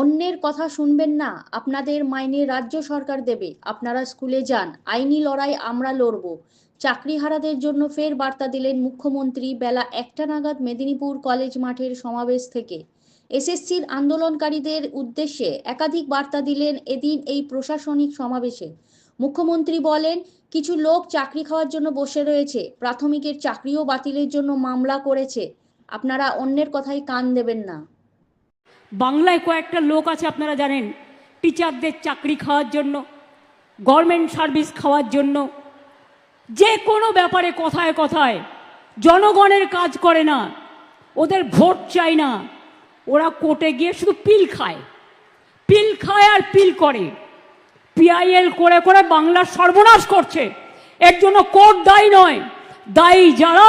অন্যের কথা শুনবেন না, আপনাদের মাইনে রাজ্য সরকার দেবে, আপনারা স্কুলে যান, আইনি লড়াই আমরা লড়ব। চাকরিহারাদের জন্য ফের বার্তা দিলেন মুখ্যমন্ত্রী বেলা একটা নাগাদ মেদিনীপুর কলেজ মাঠের সমাবেশ থেকে। এসএসসির আন্দোলনকারীদের উদ্দেশ্যে একাধিক বার্তা দিলেন এদিন এই প্রশাসনিক সমাবেশে। মুখ্যমন্ত্রী বলেন, কিছু লোক চাকরি খাওয়ার জন্য বসে রয়েছে, প্রাথমিকের চাকরিও বাতিলের জন্য মামলা করেছে। আপনারা অন্যের কথায় কান দেবেন না। বাংলায় কয়েকটা লোক আছে, আপনারা জানেন। টিচারদের চাকরি খাওয়ার জন্য গভর্নমেন্ট সার্ভিস খাওয়ার জন্য। যে কোনো ব্যাপারে কথায় কথায়, জনগণের কাজ করে না, ওদের ভোট চাই না। ওরা কোর্টে গিয়ে শুধু পিল খায়। পিল খায় আর পিল করে। পিআইএল করে করে বাংলার সর্বনাশ করছে। এর জন্য কোর্ট দায়ী নয়, দায়ী যারা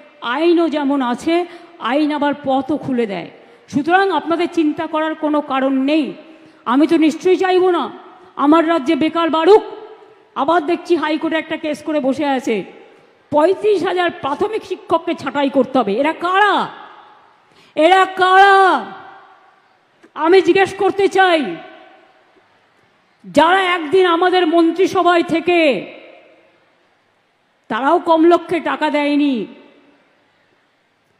আইনও যেমন আছে, আইন আবার পথও খুলে দেয়। সুতরাং আপনাদের চিন্তা করার কোনো কারণ নেই। আমি তো নিশ্চয়ই চাইব না। আমার রাজ্যে বেকার বাড়ুক আবার দেখছি হাইকোর্টে একটা কেস করে বসে আছে। পঁয়ত্রিশ হাজার প্রাথমিক শিক্ষককে ছাঁটাই করতে হবে। এরা কারা? এরা কারা? আমি জিজ্ঞেস করতে চাই, যারা একদিন আমাদের মন্ত্রিসভায় থেকে, তারাও কম লক্ষ্যে টাকা দেয়নি।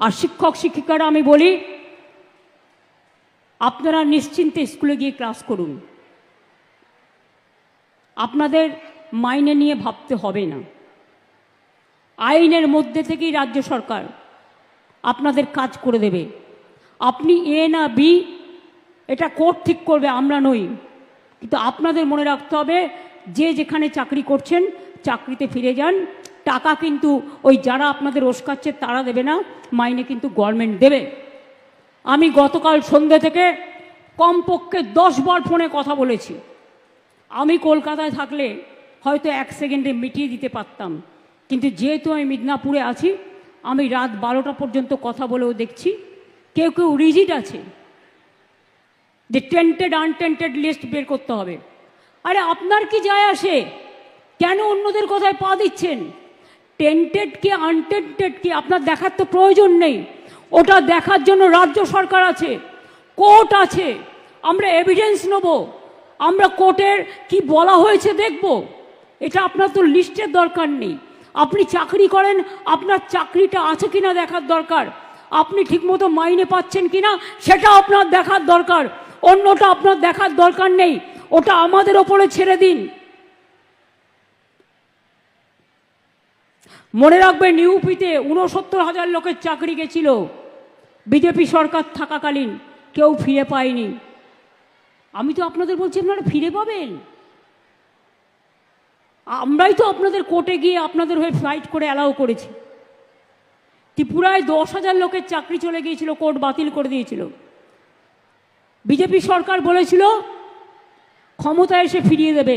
আর শিক্ষক, শিক্ষিকারা আমি বলি, আপনারা নিশ্চিন্তে স্কুলে গিয়ে ক্লাস করুন। আপনাদের মাইনে নিয়ে ভাবতে হবে না। আইনের মধ্যে থেকেই রাজ্য সরকার আপনাদের কাজ করে দেবে। আপনি এ না বি, এটা কোর্ট ঠিক করবে, আমরা নই। কিন্তু আপনাদের মনে রাখতে হবে, যে যেখানে চাকরি করছেন, চাকরিতে ফিরে যান টাকা কিন্তু ওই যারা আপনাদের ওস্কাচ্ছে তারা দেবে না, মাইনে কিন্তু গভর্নমেন্ট দেবে। আমি গতকাল সন্ধ্যে থেকে কমপক্ষে দশ বার ফোনে কথা বলেছি। আমি কলকাতায় থাকলে হয়তো এক সেকেন্ডে মিটিয়ে দিতে পারতাম। কিন্তু যেহেতু আমি মিদনাপুরে আছি, আমি রাত বারোটা পর্যন্ত কথা বলেও দেখছি। কেউ কেউ রিজিট আছে যে টেন্টেড আনটেন্টেড লিস্ট বের করতে হবে। আরে আপনার কি যায় আসে? কেন অন্যদের কথায় পা দিচ্ছেন? টেন্টেড কি আনটেন্টেড কি, আপনার দেখার তো প্রয়োজন নেই। ওটা দেখার জন্য রাজ্য সরকার আছে, কোর্ট আছে, আমরা এভিডেন্স নেব। আমরা কোর্টের কি বলা হয়েছে দেখব। এটা আপনার তো লিস্টের দরকার নেই। আপনি চাকরি করেন, আপনার চাকরিটা আছে কিনা দেখার দরকার। আপনি ঠিকমতো মাইনে পাচ্ছেন কিনা, সেটা আপনার দেখার দরকার। অন্যটা আপনার দেখার দরকার নেই। ওটা আমাদের ওপরে ছেড়ে দিন। মনে রাখবেন, ইউপিতে উনসত্তর হাজার লোকের চাকরি গেছিল। বিজেপি সরকার থাকাকালীন কেউ ফিরে পায়নি। আমি তো আপনাদের বলছি, আপনারা ফিরে পাবেন। আমরাই তো আপনাদের কোর্টে গিয়ে আপনাদের হয়ে ফাইট করে অ্যালাউ করেছি। ত্রিপুরায় দশ হাজার লোকের চাকরি চলে গিয়েছিল, কোর্ট বাতিল করে দিয়েছিল। বিজেপি সরকার বলেছিল ক্ষমতা এসে ফিরিয়ে দেবে।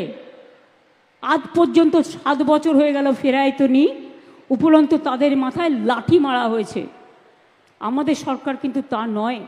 আজ পর্যন্ত সাত বছর হয়ে গেল, ফেরায় তো নি। উপরন্ত তাদের মাথায় লাঠি মারা হয়েছে। আমাদের সরকার কিন্তু তা নয়।